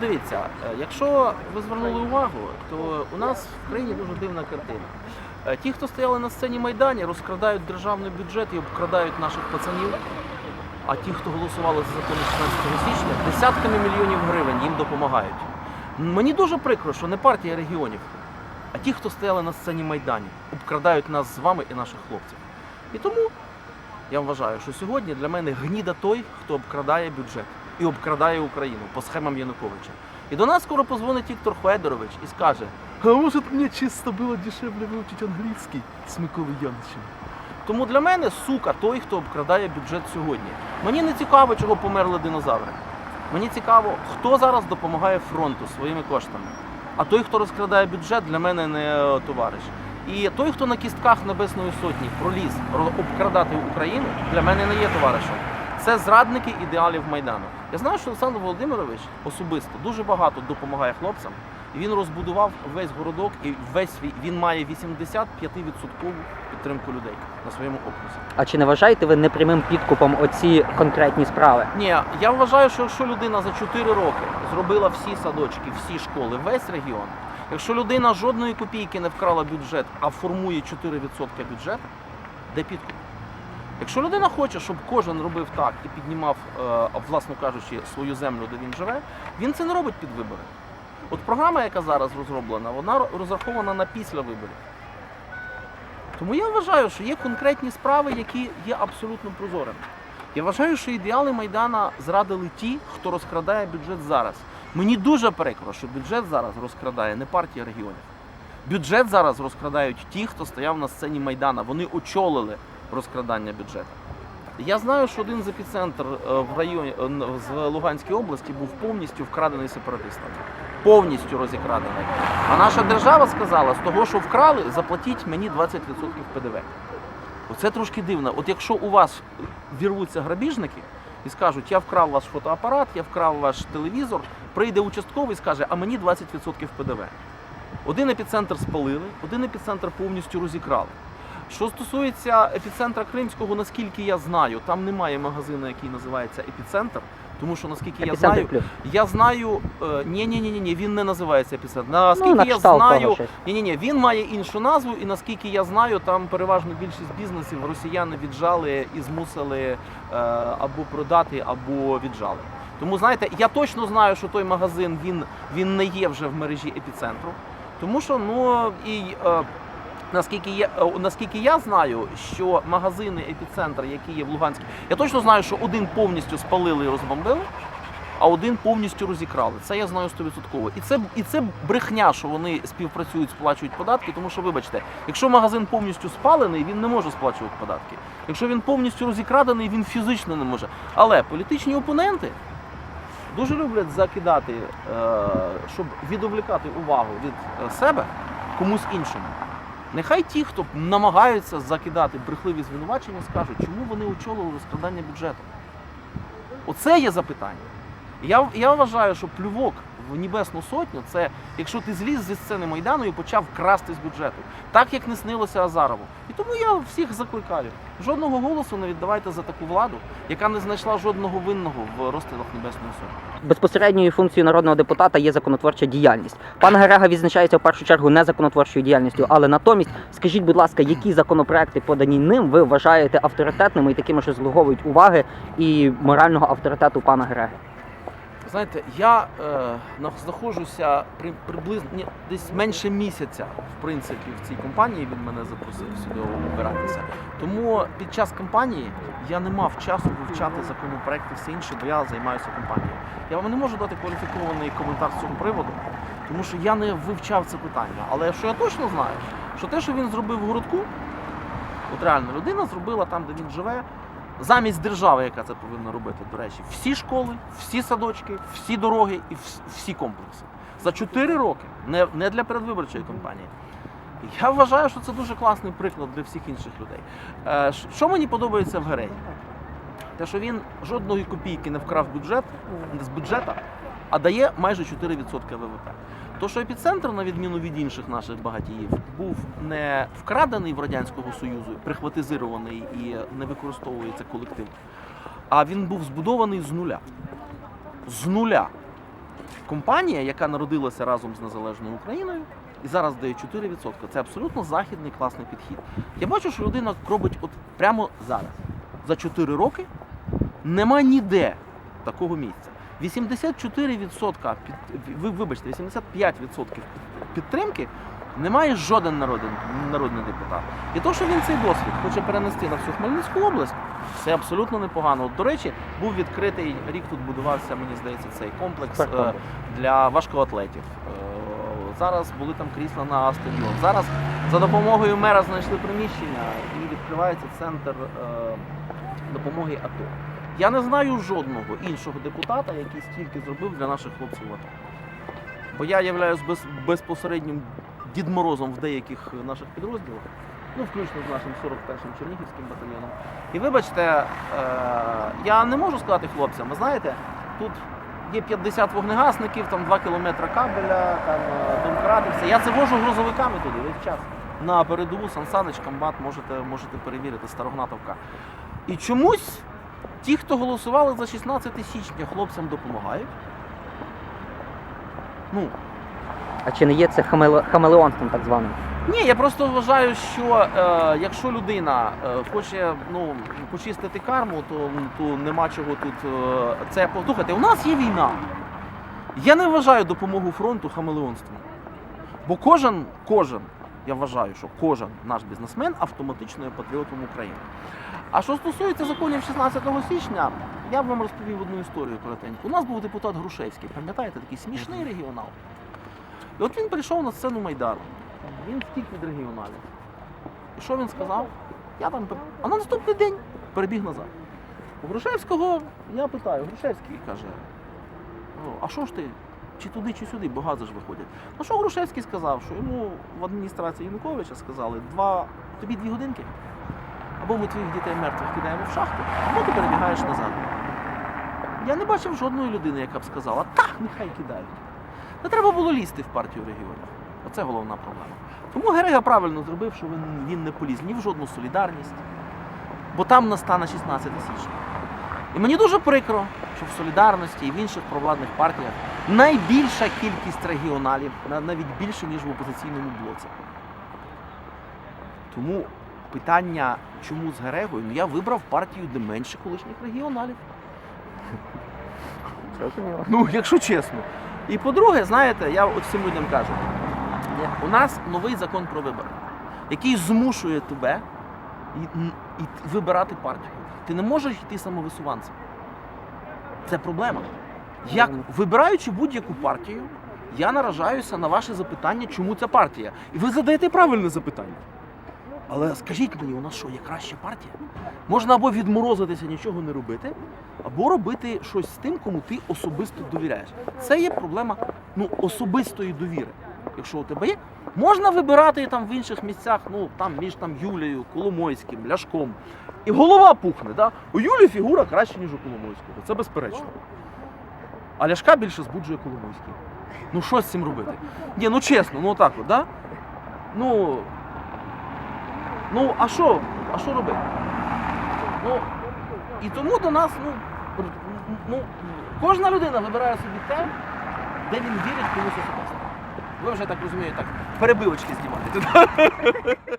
дивіться, е, якщо ви звернули увагу, то у нас в країні дуже дивна картина. Е, Ті, хто стояли на сцені Майдані, розкрадають державний бюджет і обкрадають наших пацанів. А ті, хто голосували за закон 16 січня, десятками мільйонів гривень їм допомагають. Мені дуже прикро, що не партія регіонів, а ті, хто стояли на сцені Майдані, обкрадають нас з вами і наших хлопців. І тому я вважаю, що сьогодні для мене гніда той, хто обкрадає бюджет і обкрадає Україну по схемам Януковича. І до нас скоро позвонить Віктор Федорович і скаже: А може мені чисто було дешевле вивчити англійський з Миколою Яничем? Тому для мене сука той, хто обкрадає бюджет сьогодні. Мені не цікаво, чого померли динозаври. Мені цікаво, хто зараз допомагає фронту своїми коштами. А той, хто розкрадає бюджет, для мене не е, товариш. І той, хто на кістках Небесної Сотні проліз обкрадати Україну, для мене не є товаришем. Це зрадники ідеалів Майдану. Я знаю, що Олександр Володимирович особисто дуже багато допомагає хлопцям. Він розбудував весь городок і весь свій він має 85% підтримку людей на своєму окрузі. А чи не вважаєте ви непрямим підкупом оці конкретні справи? Ні, я вважаю, що якщо людина за 4 роки зробила всі садочки, всі школи, весь регіон, якщо людина жодної копійки не вкрала бюджет, а формує 4% бюджету, де підкуп? Якщо людина хоче, щоб кожен робив так і піднімав, е, власно кажучи, свою землю, де він живе, він це не робить під вибори. От програма, яка зараз розроблена, вона розрахована на після виборів. Тому я вважаю, що є конкретні справи, які є абсолютно прозорими. Я вважаю, що ідеали Майдана зрадили ті, хто розкрадає бюджет зараз. Мені дуже прикро, що бюджет зараз розкрадає не партія регіонів. Бюджет зараз розкрадають ті, хто стояв на сцені Майдана. Вони очолили розкрадання бюджету. Я знаю, що один з епіцентр е, в районі е, з Луганської області був повністю вкрадений сепаратистами. Повністю розікрадений. А наша держава сказала, з того, що вкрали, заплатіть мені 20% ПДВ. Оце трошки дивно. От якщо у вас вірвуться грабіжники і скажуть, я вкрав ваш фотоапарат, я вкрав ваш телевізор, прийде участковий і скаже, а мені 20% ПДВ. Один епіцентр спалили, один епіцентр повністю розікрали. Що стосується епіцентра Кримського, наскільки я знаю, там немає магазину, який називається епіцентр. Тому що наскільки я Епіцентр знаю, плюс. я знаю, ні, ні, ні, ні, він не називається епіцентр. Наскільки ну, на я кшталт того знаю, щось. ні, ні, ні, він має іншу назву, і наскільки я знаю, там переважно більшість бізнесів росіяни віджали і змусили е, або продати, або віджали. Тому знаєте, я точно знаю, що той магазин він, він не є вже в мережі епіцентру. Тому що ну і е, наскільки я е, наскільки я знаю, що магазини епіцентр, які є в Луганській, я точно знаю, що один повністю спалили і розбомбили. А один повністю розікрали. Це я знаю 100%. І це, і це брехня, що вони співпрацюють, сплачують податки, тому що, вибачте, якщо магазин повністю спалений, він не може сплачувати податки. Якщо він повністю розікрадений, він фізично не може. Але політичні опоненти дуже люблять закидати, е, щоб відволікати увагу від е, себе комусь іншому. Нехай ті, хто намагаються закидати брехливі звинувачення, скажуть, чому вони очолили розкрадання бюджету. Оце є запитання. Я, я вважаю, що плювок в Небесну Сотню це якщо ти зліз зі сцени Майдану і почав красти з бюджету, так як не снилося Азарову. І тому я всіх закликаю. Жодного голосу не віддавайте за таку владу, яка не знайшла жодного винного в розстрілах Небесної Сотні. Безпосередньою функцією народного депутата є законотворча діяльність. Пан Герега відзначається в першу чергу не законотворчою діяльністю, але натомість скажіть, будь ласка, які законопроекти подані ним ви вважаєте авторитетними і такими, що заслуговують уваги і морального авторитету пана Гереги? Знаєте, я е, знаходжуся при, приблизно ні, десь менше місяця, в принципі, в цій компанії він мене запросив сюди обиратися. Тому під час кампанії я не мав часу вивчати законопроекти все інше, бо я займаюся компанією. Я вам не можу дати кваліфікований коментар з цього приводу, тому що я не вивчав це питання. Але що я точно знаю, що те, що він зробив в городку, от реально людина зробила там, де він живе, замість держави, яка це повинна робити, до речі, всі школи, всі садочки, всі дороги і всі комплекси. За 4 роки, не, для передвиборчої кампанії. Я вважаю, що це дуже класний приклад для всіх інших людей. Е, що мені подобається в Гереї? Те, що він жодної копійки не вкрав бюджет, з бюджета, а дає майже 4% ВВП. То, що епіцентр, на відміну від інших наших багатіїв, був не вкрадений в Радянського Союзу, прихватизований і не використовується колектив, а він був збудований з нуля. З нуля. компанія, яка народилася разом з незалежною Україною, і зараз дає 4%. Це абсолютно західний класний підхід. Я бачу, що людина робить от прямо зараз. За 4 роки нема ніде такого місця. 84% під, ви, вибачте, 85% підтримки немає жоден народний, народний депутат. І то, що він цей досвід хоче перенести на всю Хмельницьку область, це абсолютно непогано. От, до речі, був відкритий рік тут будувався, мені здається, цей комплекс е, для важкоатлетів. Е, Зараз були там крісла на стадіон. Зараз за допомогою мера знайшли приміщення і відкривається центр е, допомоги АТО. Я не знаю жодного іншого депутата, який стільки зробив для наших хлопців АТО. Бо я являюсь без, безпосереднім Дід Морозом в деяких наших підрозділах, ну, включно з нашим 41-м Чернігівським батальйоном. І вибачте, е, я не можу сказати хлопцям, ви знаєте, тут є 50 вогнегасників, там 2 кілометри кабеля, там е, домкрати, все. Я це вожу грузовиками туди весь час. На передову Сан Санич, Комбат, можете, можете перевірити, Старогнатовка. І чомусь ті, хто голосували за 16 січня, хлопцям допомагають. Ну, А чи не є це хамеле... хамелеонством так званим? ні, я просто вважаю, що е, якщо людина е, хоче ну, почистити карму, то, то нема чого тут е, це послухайте. У нас є війна. Я не вважаю допомогу фронту хамелеонством. Бо кожен, кожен, я вважаю, що кожен наш бізнесмен автоматично є патріотом України. А що стосується законів 16 січня, я б вам розповів одну історію коротеньку. У нас був депутат Грушевський, пам'ятаєте, такий смішний регіонал. І от він прийшов на сцену Майдану. Він втік від регіоналів. І що він сказав? Я там, а на наступний день перебіг назад. У Грушевського я питаю, Грушевський каже, «Ну, а що ж ти, чи туди, чи сюди, бо гази ж виходять. Ну що Грушевський сказав, що йому в адміністрації Януковича сказали, два, тобі дві годинки, або ми твоїх дітей мертвих кидаємо в шахту, або ти перебігаєш назад. Я не бачив жодної людини, яка б сказала, так, нехай кидають. Не треба було лізти в партію регіонів. Оце головна проблема. Тому Герега правильно зробив, що він, він не поліз ні в жодну солідарність, бо там настане 16 січня. І мені дуже прикро, що в солідарності і в інших провладних партіях найбільша кількість регіоналів, навіть більше, ніж в опозиційному блоці. Тому питання, чому з Герегою, ну я вибрав партію, де менше колишніх регіоналів. Ну, якщо чесно. І по-друге, знаєте, я от всім людям кажу: у нас новий закон про вибори, який змушує тебе і, і вибирати партію. Ти не можеш йти самовисуванцем. Це проблема. Як вибираючи будь-яку партію, я наражаюся на ваше запитання, чому ця партія. І ви задаєте правильне запитання. Але скажіть мені, у нас що, є краща партія? Можна або відморозитися, нічого не робити, або робити щось з тим, кому ти особисто довіряєш. Це є проблема ну, особистої довіри. Якщо у тебе є, можна вибирати там в інших місцях, ну там між там Юлією, Коломойським, Ляшком. І голова пухне. Да? У Юлії фігура краще, ніж у Коломойського. Це безперечно. А Ляшка більше збуджує Коломойський. Ну що з цим робити? Ні, ну чесно, ну отак от, да? Ну. Ну, а що? А що робити? Ну, і тому до нас, ну, ну, кожна людина вибирає собі те, де він вірить комусь особисто. Ви вже так розумієте, так, перебивочки знімаєте.